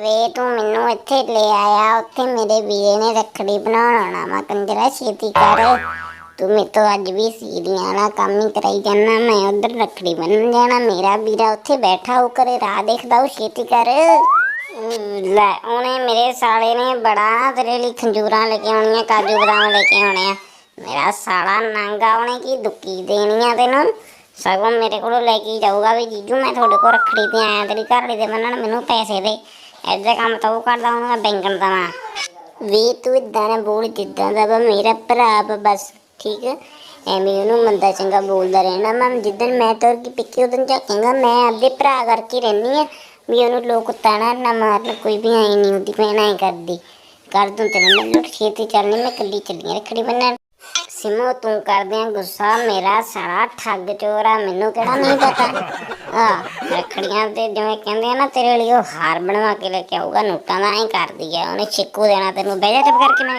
ਵੇ, ਤੂੰ ਮੈਨੂੰ ਇੱਥੇ ਲੈ ਆਇਆ, ਉੱਥੇ ਮੇਰੇ ਵੀਰੇ ਨੇ ਰੱਖੜੀ ਬਣਾਉਣ ਆਉਣਾ ਮੈਂ ਕੰਜਰਾ, ਛੇਤੀ ਕਰ। ਤੂੰ ਮੇਰੇ ਅੱਜ ਵੀ ਸੀਰੀਆਂ ਵਾਲਾ ਕੰਮ ਹੀ ਕਰਾਈ ਜਾਣਾ ਮੈਂ ਉਧਰ ਰੱਖੜੀ ਬੰਨਣ ਜਾਣਾ, ਮੇਰਾ ਵੀਰਾ ਉੱਥੇ ਬੈਠਾ ਹੋ ਕਰੇ ਰਾਹ ਦੇਖਦਾ, ਉਹ ਛੇਤੀ ਕਰ। ਲੈ, ਉਹਨੇ ਮੇਰੇ ਸਾਲੇ ਨੇ ਬੜਾ ਤੇਰੇ ਲਈ ਖੰਜੂਰਾਂ ਲੈ ਕੇ ਆਉਣੀਆਂ, ਕਾਜੂ ਬਦਾਮ ਲੈ ਕੇ ਆਉਣੇ ਆ। ਮੇਰਾ ਸਾਲਾ ਨੰਗਾ ਉਹਨੇ ਕੀ ਦੁੱਕੀ ਦੇਣੀ ਆ ਤੈਨੂੰ? ਸਗੋਂ ਮੇਰੇ ਕੋਲੋਂ ਲੈ ਕੇ ਜਾਊਗਾ ਵੀ ਜੀਜੂ, ਮੈਂ ਤੁਹਾਡੇ ਕੋਲ ਰੱਖੜੀ ਤੇ ਆਇਆ, ਤੇਰੀ ਘਰ ਵਾਲੀ ਦੇ ਬੰਨਣ, ਮੈਨੂੰ ਪੈਸੇ ਦੇ। ਐਡਾ ਕੰਮ ਤਾਂ ਉਹ ਕਰਦਾ ਉਹਨੂੰ ਮੈਂ ਬੈਂਕਣ ਦਵਾਂ ਵੀ ਤੂੰ ਇਦਾਂ ਨਾ ਬੋਲ, ਜਿੱਦਾਂ ਦਾ ਵਾ ਮੇਰਾ ਭਰਾ ਵਾ ਬਸ, ਠੀਕ? ਹੈ ਐਵੇਂ ਉਹਨੂੰ ਮੰਦਾ ਚੰਗਾ ਬੋਲਦਾ ਰਹਿਣਾ। ਮੈਂ ਜਿੱਦਣ ਮੈਂ ਤੁਰ ਕੇ ਪਿੱਛੇ, ਉਦੋਂ ਝਾਕਾਂਗਾ ਮੈਂ ਆਪਦੇ ਭਰਾ ਕਰਕੇ ਰਹਿੰਦੀ ਆ, ਵੀ ਉਹਨੂੰ ਲੋਕ ਤਾਣਾ ਨਾ ਮਾਰਨ, ਕੋਈ ਵੀ ਆਈ ਨਹੀਂ ਹੁੰਦੀ ਮੈਂ ਐਂ ਕਰਦੀ। ਕਰ ਦੂੰ ਤੈਨੂੰ ਮੈਂ ਲੁੱਟ ਛੇਤੀ ਚੱਲਣੀ, ਮੈਂ ਕੱਲੀ ਚੱਲੀ ਆਂ, ਰੱਖੜੀ ਬੰਨਣ। ਸਿਮੋ, ਤੂੰ ਕਰਦੇ ਆ ਗੁੱਸਾ, ਮੇਰਾ ਸਾਰਾ ਠੱਗ ਚੋਰ ਆ, ਮੈਨੂੰ ਕਿਹੜਾ ਨਹੀਂ ਪਤਾ? ਆ ਰੱਖੜੀਆਂ ਤੇ ਜਿਵੇਂ ਕਹਿੰਦੇ ਆ ਨਾ, ਤੇਰੇ ਲਈ ਉਹ ਹਾਰ ਬਣਵਾ ਕੇ ਲੈ ਕੇ ਆਊਗਾ। ਨੋਟਾਂ ਦਾ ਐਂ ਕਰਦੀ ਆ। ਉਹਨੇ ਛਿੱਕੂ ਦੇਣਾ ਤੈਨੂੰ। ਬਹਿ ਜਾ ਚੁੱਪ ਕਰਕੇ। ਮੈਂ ਕਿਹਾ